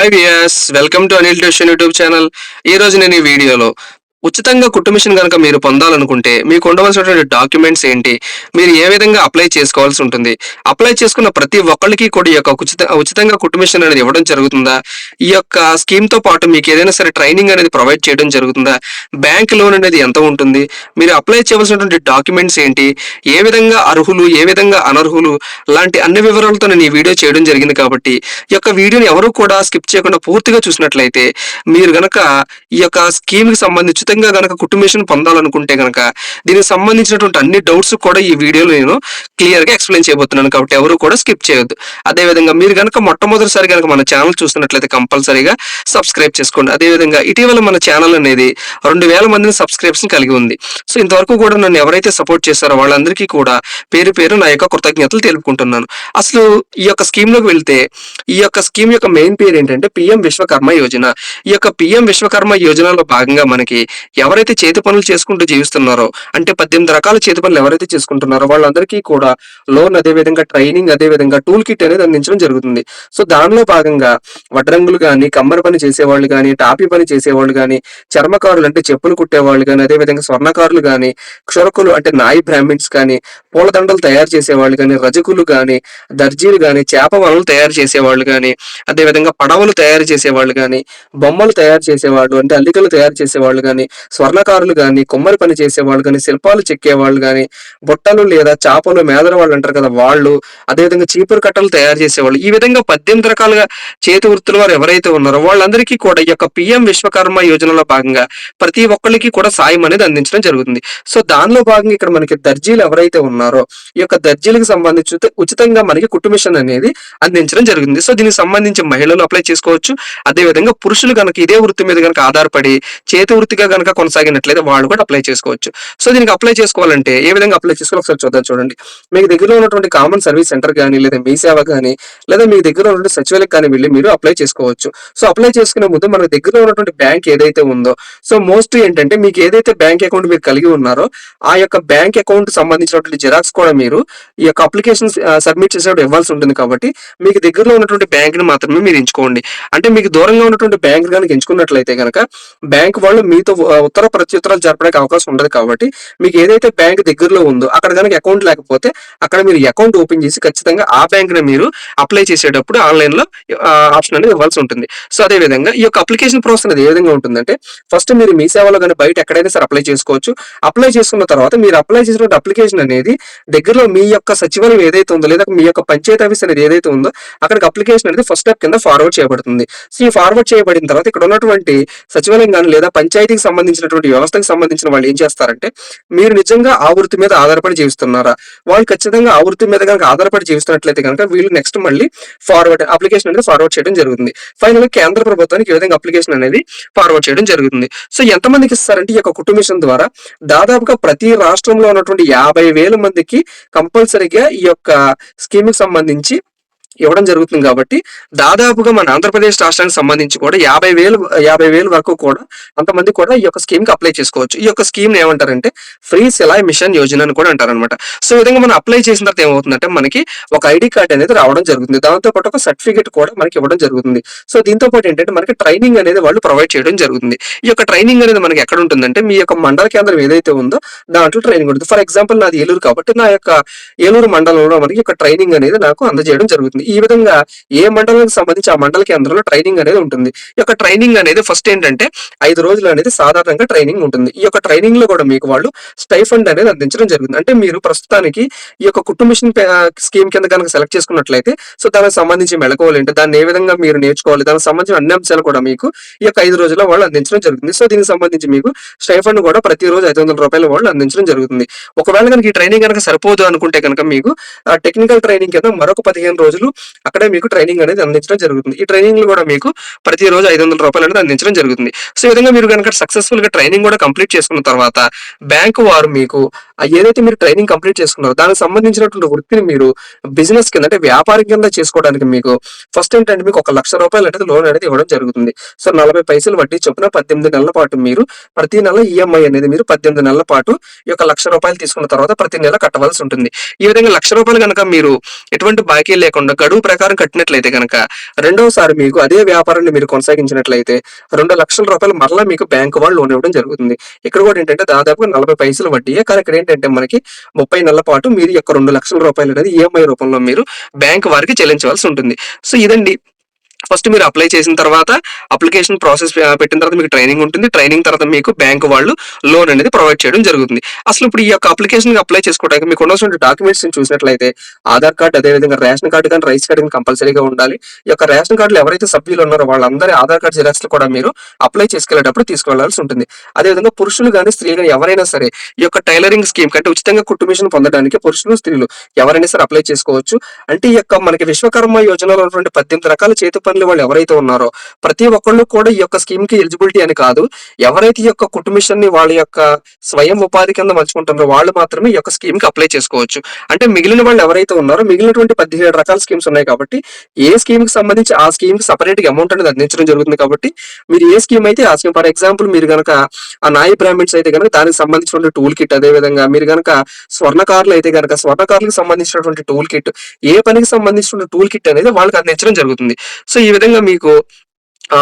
Hi viewers welcome to Anil tuition YouTube channel ఈ రోజు నేను ఈ వీడియోలో ఉచితంగా కుట్టు మిషన్ కనుక మీరు పొందాలనుకుంటే మీకు ఉండవలసినటువంటి డాక్యుమెంట్స్ ఏంటి? మీరు ఏ విధంగా అప్లై చేసుకోవాల్సి ఉంటుంది? అప్లై చేసుకున్న ప్రతి ఒక్కరికి కూడా ఈ యొక్క ఉచిత ఉచితంగా కుట్టు మిషన్ అనేది ఇవ్వడం జరుగుతుందా? ఈ యొక్క స్కీమ్తో పాటు మీకు ఏదైనా సరే ట్రైనింగ్ అనేది ప్రొవైడ్ చేయడం జరుగుతుందా? బ్యాంక్ లోన్ అనేది ఎంత ఉంటుంది? మీరు అప్లై చేయవలసినటువంటి డాక్యుమెంట్స్ ఏంటి? ఏ విధంగా అర్హులు ఏ విధంగా అనర్హులు? లాంటి అన్ని వివరాలతో నేను ఈ వీడియో చేయడం జరిగింది కాబట్టి ఈ యొక్క వీడియోని ఎవరు కూడా స్కిప్ చేయకుండా పూర్తిగా చూసినట్లయితే మీరు గనక ఈ యొక్క స్కీమ్కి సంబంధించి ఉచితంగా గనక కుటుంబేషన్ పొందాలనుకుంటే గనక దీనికి సంబంధించినటువంటి అన్ని డౌట్స్ కూడా ఈ వీడియోలో నేను క్లియర్గా ఎక్స్ప్లెయిన్ చేయబోతున్నాను కాబట్టి ఎవరు కూడా స్కిప్ చేయొద్దు. అదే విధంగా మీరు గనక మొట్టమొదటిసారి గనక మన ఛానల్ చూస్తున్నట్లయితే కంపల్సరీగా సబ్స్క్రైబ్ చేసుకోండి. అదేవిధంగా ఇటీవల మన ఛానల్ అనేది రెండు వేల మందిని సబ్స్క్రైబ్స్ కలిగి ఉంది. సో ఇంతవరకు కూడా నన్ను ఎవరైతే సపోర్ట్ చేస్తారో వాళ్ళందరికీ కూడా పేరు పేరు నా యొక్క కృతజ్ఞతలు తెలుపుకుంటున్నాను. అసలు ఈ యొక్క స్కీమ్లోకి వెళ్తే ఈ యొక్క స్కీమ్ యొక్క మెయిన్ పేరు ఏంటంటే పిఎం విశ్వకర్మ యోజన. ఈ యొక్క పిఎం విశ్వకర్మ యోజనలో భాగంగా మనకి ఎవరైతే చేతి పనులు చేసుకుంటూ జీవిస్తున్నారో అంటే పద్దెనిమిది రకాల చేతి పనులు ఎవరైతే చేసుకుంటున్నారో వాళ్ళందరికీ కూడా లోన్ అదే విధంగా ట్రైనింగ్ అదే విధంగా టూల్ కిట్ అనేది అందించడం జరుగుతుంది. సో దానిలో భాగంగా వడ్రంగులు కానీ కమ్మరి పని చేసేవాళ్ళు కానీ టాపీ పని చేసేవాళ్ళు కానీ చర్మకారులు అంటే చెప్పులు కుట్టేవాళ్ళు కానీ అదే విధంగా స్వర్ణకారులు కానీ క్షురకులు అంటే నాయి బ్రాహ్మిన్స్ కానీ పూలదండలు తయారు చేసేవాళ్ళు కానీ రజకులు కానీ దర్జీలు కానీ చేప వలలు తయారు చేసేవాళ్ళు కానీ అదే విధంగా పడవలు తయారు చేసేవాళ్ళు కానీ బొమ్మలు తయారు చేసేవాళ్ళు అంటే అల్లికలు తయారు చేసేవాళ్ళు కానీ స్వర్ణకారులు కానీ కొమ్మరి పని చేసేవాళ్ళు కానీ శిల్పాలు చెక్కేవాళ్ళు కానీ బుట్టలు లేదా చేపలు మేదల వాళ్ళు అంటారు కదా వాళ్ళు అదేవిధంగా చీపురు కట్టలు తయారు చేసేవాళ్ళు. ఈ విధంగా పద్దెనిమిది రకాలుగా చేతి వృత్తుల వారు ఎవరైతే ఉన్నారో వాళ్ళందరికీ కూడా ఈ యొక్క పిఎం విశ్వకర్మ యోజనలో భాగంగా ప్రతి ఒక్కరికి కూడా సాయం అనేది అందించడం జరుగుతుంది. సో దానిలో భాగంగా ఇక్కడ మనకి దర్జీలు ఎవరైతే ఉన్నారో ఈ యొక్క దర్జీలకు సంబంధించి ఉచితంగా మనకి కుటుంబిషన్ అనేది అందించడం జరుగుతుంది. సో దీనికి సంబంధించి మహిళలు అప్లై చేసుకోవచ్చు. అదే విధంగా పురుషులు కనుక ఇదే వృత్తి మీద కనుక ఆధారపడి చేతి వృత్తిగా కనుక కొనసాగినట్లయితే వాళ్ళు కూడా అప్లై చేసుకోవచ్చు. సో దీనికి అప్లై చేసుకోవాలంటే ఏ విధంగా అప్లై చేసుకోవాలి ఒకసారి చూద్దాం చూడండి. మీకు దగ్గరలో ఉన్నటువంటి కామన్ సర్వీస్ సెంటర్ కానీ లేదా మీ సేవ కానీ లేదా మీ దగ్గర ఉన్నటువంటి సచివాలయం కానీ వెళ్ళి మీరు అప్లై చేసుకోవచ్చు. సో అప్లై చేసుకునే ముందు మన దగ్గరలో ఉన్నటువంటి బ్యాంక్ ఏదైతే ఉందో సో మోస్ట్ ఏంటంటే మీకు ఏదైతే బ్యాంక్ అకౌంట్ మీరు కలిగి ఉన్నారో ఆ యొక్క బ్యాంక్ అకౌంట్ సంబంధించినటువంటి జిరాక్స్ కూడా మీరు ఈ యొక్క అప్లికేషన్ సబ్మిట్ చేసేటప్పుడు ఇవ్వాల్సి ఉంటుంది కాబట్టి మీకు దగ్గరలో ఉన్నటువంటి బ్యాంక్ని మాత్రమే మీరు ఎంచుకోండి. అంటే మీకు దూరంగా ఉన్నటువంటి బ్యాంక్ కనుక ఎంచుకున్నట్లయితే కనుక బ్యాంక్ వాళ్ళు మీతో ఉత్తర ప్రత్యుత్తరాలు జరపడానికి అవకాశం ఉండదు కాబట్టి మీకు ఏదైతే బ్యాంక్ దగ్గరలో ఉందో అక్కడ కనుక అకౌంట్ లేకపోతే అక్కడ మీరు అకౌంట్ ఓపెన్ చేసి ఖచ్చితంగా ఆ బ్యాంక్ని మీరు అప్లై చేసేటప్పుడు ఆన్లైన్లో ఆప్షన్ అనేది ఇవ్వాల్సి ఉంటుంది. సో అదే విధంగా ఈ యొక్క అప్లికేషన్ ప్రాసెస్ అనేది ఏ విధంగా ఉంటుందంటే ఫస్ట్ మీరు మీ సేవలో కానీ బయట ఎక్కడైనా సరే అప్లై చేసుకోవచ్చు. అప్లై చేసుకున్న తర్వాత మీరు అప్లై చేసినటువంటి అప్లికేషన్ అనేది దగ్గరలో మీ యొక్క సచివాలయం ఏదైతే ఉందో లేదా మీ యొక్క పంచాయతీ ఆఫీస్ అనేది ఏదైతే ఉందో అక్కడికి అప్లికేషన్ అనేది ఫస్ట్ స్టెప్ కింద ఫార్వర్డ్ చేయబడుతుంది. సో ఈ ఫార్వర్డ్ చేయబడిన తర్వాత ఇక్కడ ఉన్నటువంటి సచివాలయం కానీ లేదా పంచాయతీకి సంబంధించినటువంటి వ్యవస్థకి సంబంధించిన వాళ్ళు ఏం చేస్తారంటే మీరు నిజంగా ఆ వృత్తి మీద ఆధారపడి జీవిస్తున్నారా? వాళ్ళు ఖచ్చితంగా ఆ వృత్తి మీద కనుక ఆధారపడి జీవిస్తున్నట్లయితే కనుక వీళ్ళు నెక్స్ట్ మళ్ళీ ఫార్వర్డ్ అప్లికేషన్ అనేది ఫార్వర్డ్ చేయడం జరుగుతుంది. ఫైనల్ కేంద్ర ప్రభుత్వానికి ఈ విధంగా అప్లికేషన్ అనేది ఫార్వర్డ్ చేయడం జరుగుతుంది. సో ఎంతమందికి ఇస్తారంటే ఈ యొక్క కుటుంబిషన్ ద్వారా దాదాపుగా ప్రతి రాష్ట్రంలో ఉన్నటువంటి యాభై వేల మందికి కంపల్సరీగా ఈ యొక్క స్కీమ్కి సంబంధించి ఇవ్వడం జరుగుతుంది కాబట్టి దాదాపుగా మన ఆంధ్రప్రదేశ్ రాష్ట్రానికి సంబంధించి కూడా యాభై వేలు యాభై వేలు వరకు కూడా అంతమంది కూడా ఈ యొక్క స్కీమ్కి అప్లై చేసుకోవచ్చు. ఈ యొక్క స్కీమ్ ఏమంటారంటే ఫ్రీ సిలాయ్ మిషన్ యోజన అని కూడా అంటారు అనమాట సో ఈ విధంగా మనం అప్లై చేసిన తర్వాత ఏమవుతుందంటే మనకి ఒక ఐడి కార్డ్ అనేది రావడం జరుగుతుంది. దాంతో పాటు ఒక సర్టిఫికేట్ కూడా మనకి ఇవ్వడం జరుగుతుంది. సో దీంతో పాటు ఏంటంటే మనకి ట్రైనింగ్ అనేది వాళ్ళు ప్రొవైడ్ చేయడం జరుగుతుంది. ఈ యొక్క ట్రైనింగ్ అనేది మనకి ఎక్కడ ఉంటుందంటే మీ యొక్క మండల కేంద్రం ఏదైతే ఉందో దాంట్లో ట్రైనింగ్ ఉంటుంది. ఫర్ ఎగ్జాంపుల్ నాది ఏలూరు కాబట్టి నా యొక్క ఏలూరు మండలంలో మనకి ఒక ట్రైనింగ్ అనేది నాకు అందజేయడం జరుగుతుంది. ఈ విధంగా ఏ మండలానికి సంబంధించి ఆ మండల కేంద్రంలో ట్రైనింగ్ అనేది ఉంటుంది. ఈ యొక్క ట్రైనింగ్ అనేది ఫస్ట్ ఏంటంటే ఐదు రోజులు అనేది సాధారణంగా ట్రైనింగ్ ఉంటుంది. ఈ యొక్క ట్రైనింగ్లో కూడా మీకు వాళ్ళు స్టైఫండ్ అనేది అందించడం జరుగుతుంది అంటే మీరు ప్రస్తుతానికి ఈ యొక్క కుటుంబిషన్ స్కీమ్ కింద కనుక సెలెక్ట్ చేసుకున్నట్లయితే సో దానికి సంబంధించి మెళకువలు ఏంటి దాన్ని ఏ విధంగా మీరు నేర్చుకోవాలి దానికి సంబంధించిన అన్ని అంశాలు కూడా మీకు ఈ యొక్క ఐదు రోజుల్లో వాళ్ళు అందించడం జరుగుతుంది. సో దీనికి సంబంధించి మీకు స్టైఫండ్ కూడా ప్రతిరోజు ఐదు వందల రూపాయలు వాళ్ళు అందించడం జరుగుతుంది. ఒకవేళ కనుక ఈ ట్రైనింగ్ కనుక సరిపోదు అనుకుంటే కనుక మీకు టెక్నికల్ ట్రైనింగ్ కింద మరొక పదిహేను రోజులు అక్కడే మీకు ట్రైనింగ్ అనేది అందించడం జరుగుతుంది. ఈ ట్రైనింగ్ కూడా మీకు ప్రతిరోజు ఐదు వందల రూపాయలు అనేది అందించడం జరుగుతుంది. సో ఈ విధంగా మీరు కనుక సక్సెస్ఫుల్గా ట్రైనింగ్ కూడా కంప్లీట్ చేసుకున్న తర్వాత బ్యాంకు వారు మీకు ఏదైతే మీరు ట్రైనింగ్ కంప్లీట్ చేసుకున్నారో దానికి సంబంధించినటువంటి వృత్తిని మీరు బిజినెస్ కింద అంటే వ్యాపారం కింద చేసుకోవడానికి మీకు ఫస్ట్ ఏంటంటే మీకు ఒక లక్ష రూపాయలు అనేది లోన్ అనేది ఇవ్వడం జరుగుతుంది. సో నలభై పైసలు వడ్డీ చొప్పున పద్దెనిమిది నెలల పాటు మీరు ప్రతి నెల ఈఎంఐ అనేది మీరు పద్దెనిమిది నెలల పాటు ఈ యొక్క లక్ష రూపాయలు తీసుకున్న తర్వాత ప్రతి నెల కట్టవలసి ఉంటుంది. ఈ విధంగా లక్ష రూపాయలు కనుక మీరు ఎటువంటి బాకీ లేకుండా గడువు ప్రకారం కట్టినట్లయితే కనుక రెండవసారి మీకు అదే వ్యాపారాన్ని మీరు కొనసాగించినట్లయితే రెండు లక్షల రూపాయలు మరలా మీకు బ్యాంకు వాళ్ళు లోన్ ఇవ్వడం జరుగుతుంది. ఇక్కడ కూడా ఏంటంటే దాదాపుగా నలభై పైసలు వడ్డీయే. కానీ ఇక్కడ ఏంటంటే మనకి ముప్పై నెలల పాటు మీరు యొక్క రెండు లక్షల రూపాయలు అనేది ఈఎంఐ రూపంలో మీరు బ్యాంక్ వారికి చెల్లించవలసి ఉంటుంది. సో ఇదండి ఫస్ట్ మీరు అప్లై చేసిన తర్వాత అప్లికేషన్ ప్రాసెస్ పెట్టిన తర్వాత మీకు ట్రైనింగ్ ఉంటుంది. ట్రైనింగ్ తర్వాత మీకు బ్యాంక్ వాళ్ళు లోన్ అనేది ప్రొవైడ్ చేయడం జరుగుతుంది. అసలు ఇప్పుడు ఈ యొక్క అప్లికేషన్ అప్లై చేసుకోవడానికి మీకు ఉండవలసిన డాక్యుమెంట్స్ చూసినట్లయితే ఆధార్ కార్డ్ అదేవిధంగా రేషన్ కార్డు కానీ రైస్ కార్డు కానీ కంపల్సరీగా ఉండాలి. ఈ యొక్క రేషన్ కార్డులో ఎవరైతే సభ్యులు ఉన్నారో వాళ్ళందరి ఆధార్ కార్డ్ జిరాక్స్లు కూడా మీరు అప్లై చేసుకెళ్ళేటప్పుడు తీసుకెళ్ళాల్సి ఉంటుంది. అదేవిధంగా పురుషులు కానీ స్త్రీలు కానీ ఎవరైనా సరే ఈ యొక్క టైలరింగ్ స్కీమ్ కంటే ఉచితంగా కుట్టు మిషన్ పొందడానికి పురుషులు స్త్రీలు ఎవరైనా సరే అప్లై చేసుకోవచ్చు. అంటే ఈ యొక్క మనకి విశ్వకర్మ యోజనలో ఉన్నటువంటి పద్దెనిమిది రకాల చేతి పనులు వాళ్ళు ఎవరైతే ఉన్నారో ప్రతి ఒక్కళ్ళు కూడా ఈ యొక్క స్కీమ్కి ఎలిజిబిలిటీ అని కాదు. ఎవరైతే ఈ యొక్క కుటుంబిషన్ని వాళ్ళ యొక్క స్వయం ఉపాధి కింద మలుచుకుంటారో వాళ్ళు మాత్రమే ఈ యొక్క స్కీమ్కి అప్లై చేసుకోవచ్చు. అంటే మిగిలిన వాళ్ళు ఎవరైతే ఉన్నారో మిగిలినటువంటి పదిహేడు రకాల స్కీమ్స్ ఉన్నాయి కాబట్టి ఏ స్కీమ్కి సంబంధించి ఆ స్కీమ్కి సపరేట్గా అమౌంట్ అనేది అందించడం జరుగుతుంది కాబట్టి మీరు ఏ స్కీమ్ అయితే ఆ స్కీమ్ ఫర్ ఎగ్జాంపుల్ మీరు గనక ఆ నాయి బ్రాహ్మిన్స్ అయితే కనుక దానికి సంబంధించిన టూల్ కిట్ అదే విధంగా మీరు గనక స్వర్ణకారులు అయితే కనుక స్వర్ణకారులకు సంబంధించినటువంటి టూల్ కిట్ ఏ పనికి సంబంధించిన టూల్ కిట్ అనేది వాళ్ళకి అందించడం జరుగుతుంది. సో ఈ ఈ విధంగా మీకు ఆ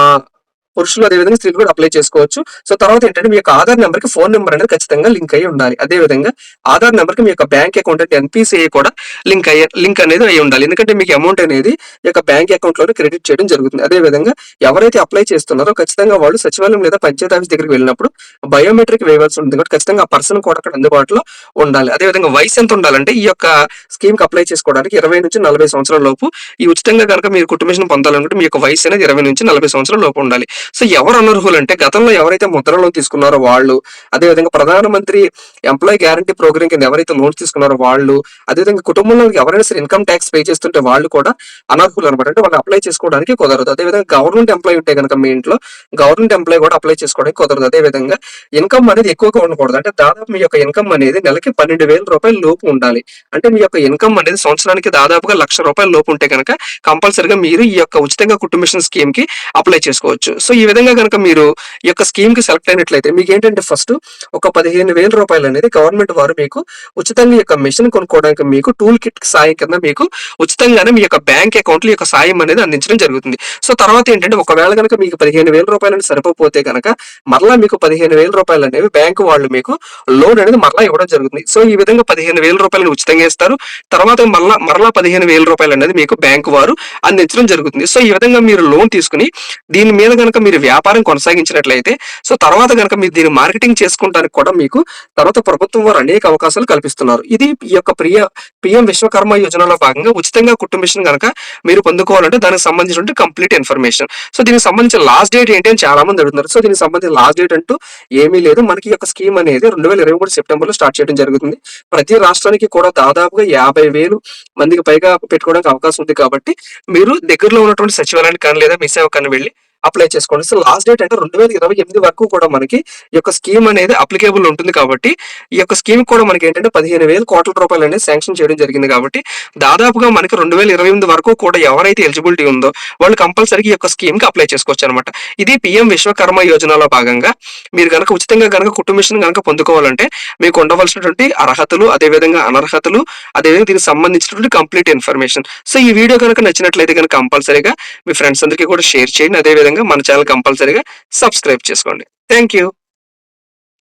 పురుషులు అదే విధంగా స్త్రీలు కూడా అప్లై చేసుకోవచ్చు. సో తర్వాత ఏంటంటే మీ యొక్క ఆధార్ నెంబర్కి ఫోన్ నెంబర్ అనేది ఖచ్చితంగా లింక్ అయ్యి ఉండాలి. అదే విధంగా ఆధార్ నెంబర్కి మీ యొక్క బ్యాంక్ అకౌంట్ అంటే ఎన్పిసిఐ కూడా లింక్ అయ్యే లింక్ అనేది అయి ఉండాలి. ఎందుకంటే మీకు అమౌంట్ అనేది ఈ యొక్క బ్యాంక్ అకౌంట్లోనే క్రెడిట్ చేయడం జరుగుతుంది. అదే విధంగా ఎవరైతే అప్లై చేస్తున్నారో ఖచ్చితంగా వాళ్ళు సచివాలయం లేదా పంచాయతీ ఆఫీస్ దగ్గరికి వెళ్ళినప్పుడు బయోమెట్రిక్ వేయవలసి ఉంటుంది కాబట్టి ఖచ్చితంగా ఆ పర్సన్ కూడా అక్కడ అందుబాటులో ఉండాలి. అదే విధంగా వయసు ఎంత ఉండాలంటే ఈ యొక్క స్కీమ్కి అప్లై చేసుకోవడానికి ఇరవై నుంచి నలభై సంవత్సరాల లోపు ఈ ఉచితంగా కనుక మీరు కుటుంబం పొందాలనుకుంటే మీ యొక్క వయసు అనేది ఇరవై నుంచి నలభై సంవత్సరాల లోపు ఉండాలి. సో ఎవరు అనర్హులు అంటే గతంలో ఎవరైతే ముద్ర లోన్ తీసుకున్నారో వాళ్ళు అదేవిధంగా ప్రధానమంత్రి ఎంప్లాయీ గ్యారంటీ ప్రోగ్రామ్ కింద ఎవరైతే లోన్ తీసుకున్నారో వాళ్ళు అదేవిధంగా కుటుంబంలో ఎవరైనా సరే ఇన్కమ్ ట్యాక్స్ పే చేస్తుంటే వాళ్ళు కూడా అనర్హులు అనమాట అంటే వాళ్ళు అప్లై చేసుకోవడానికి కుదరదు. అదేవిధంగా గవర్నమెంట్ ఎంప్లాయీ ఉంటే కనుక మీ ఇంట్లో గవర్నమెంట్ ఎంప్లాయీ కూడా అప్లై చేసుకోవడానికి కుదరదు. అదేవిధంగా ఇన్కమ్ అనేది ఎక్కువగా ఉండకూడదు. అంటే దాదాపు మీ యొక్క ఇన్కమ్ అనేది నెలకి పన్నెండు వేల రూపాయల లోపు ఉండాలి. అంటే మీ యొక్క ఇన్కమ్ అనేది సంవత్సరానికి దాదాపుగా లక్ష రూపాయల లోపు ఉంటే కనుక కంపల్సరిగా మీరు ఈ యొక్క ఉచితంగా కుటుంబిషన్ స్కీమ్కి అప్లై చేసుకోవచ్చు. సో ఈ విధంగా కనుక మీరు ఈ యొక్క స్కీమ్కి సెలెక్ట్ అయినట్లయితే మీకు ఏంటంటే ఫస్ట్ ఒక పదిహేను వేల రూపాయలు అనేది గవర్నమెంట్ వారు మీకు ఉచితంగా యొక్క మిషన్ కొనుక్కోవడానికి మీకు టూల్ కిట్ సాయం కింద మీకు ఉచితంగానే మీ యొక్క బ్యాంక్ అకౌంట్లో యొక్క సాయం అనేది అందించడం జరుగుతుంది. సో తర్వాత ఏంటంటే ఒకవేళ కనుక మీకు పదిహేను వేల రూపాయలు సరిపోతే కనుక మరలా మీకు పదిహేను వేల రూపాయలు అనేవి బ్యాంకు వాళ్ళు మీకు లోన్ అనేది మరలా ఇవ్వడం జరుగుతుంది. సో ఈ విధంగా పదిహేను వేల రూపాయలు ఉచితంగా ఇస్తారు. తర్వాత మరలా మరలా పదిహేను వేల రూపాయలు అనేది మీకు బ్యాంకు వారు అందించడం జరుగుతుంది. సో ఈ విధంగా మీరు లోన్ తీసుకుని దీని మీద కనుక మీరు వ్యాపారం కొనసాగించినట్లయితే సో తర్వాత కనుక మీరు దీన్ని మార్కెటింగ్ చేసుకుంటానికి కూడా మీకు తర్వాత ప్రభుత్వం వారు అనేక అవకాశాలు కల్పిస్తున్నారు. ఇది ఈ యొక్క ప్రియ పిఎం విశ్వకర్మ యోజనలో భాగంగా ఉచితంగా కుటుంబిషన్ కనుక మీరు పొందుకోవాలంటే దానికి సంబంధించిన కంప్లీట్ ఇన్ఫర్మేషన్ సో దీనికి సంబంధించిన లాస్ట్ డేట్ ఏంటి అని చాలా మంది అడుగుతున్నారు. సో దీనికి సంబంధించిన లాస్ట్ డేట్ అంటూ ఏమీ లేదు. మనకి యొక్క స్కీమ్ అనేది రెండు వేల ఇరవై మూడు సెప్టెంబర్లో స్టార్ట్ చేయడం జరుగుతుంది. ప్రతి రాష్ట్రానికి కూడా దాదాపుగా యాభై వేలు మందికి పైగా పెట్టుకోవడానికి అవకాశం ఉంది కాబట్టి మీరు దగ్గరలో ఉన్నటువంటి సచివాలయానికి కానీ లేదా మీ సేవ కానీ వెళ్ళి అప్లై చేసుకోండి. సో లాస్ట్ డేట్ అంటే రెండు వేల ఇరవై ఎనిమిది వరకు కూడా మనకి ఈ యొక్క స్కీమ్ అనేది అప్లికేబుల్ ఉంటుంది కాబట్టి ఈ యొక్క స్కీమ్ కూడా మనకి ఏంటంటే పదిహేను వేల కోట్ల రూపాయలు అనేది శాంక్షన్ చేయడం జరిగింది కాబట్టి దాదాపుగా మనకి రెండు వేల ఇరవై ఎనిమిది వరకు కూడా ఎవరైతే ఎలిజిబిలిటీ ఉందో వాళ్ళు కంపల్సరీ ఈ యొక్క స్కీమ్కి అప్లై చేసుకోవచ్చు అనమాట ఇది పిఎం విశ్వకర్మ యోజనలో భాగంగా మీరు కనుక ఉచితంగా కనుక కుటుంబిషన్ కనుక పొందుకోవాలంటే మీకు ఉండవలసినటువంటి అర్హతలు అదేవిధంగా అనర్హతలు అదేవిధంగా దీనికి సంబంధించినటువంటి కంప్లీట్ ఇన్ఫర్మేషన్ సో ఈ వీడియో కనుక నచ్చినట్లయితే కనుక కంపల్సరీగా మీ ఫ్రెండ్స్ అందరికీ కూడా షేర్ చేయండి. అదేవిధంగా మన ఛానల్ కంపల్సరీగా సబ్స్క్రైబ్ చేసుకోండి. Thank you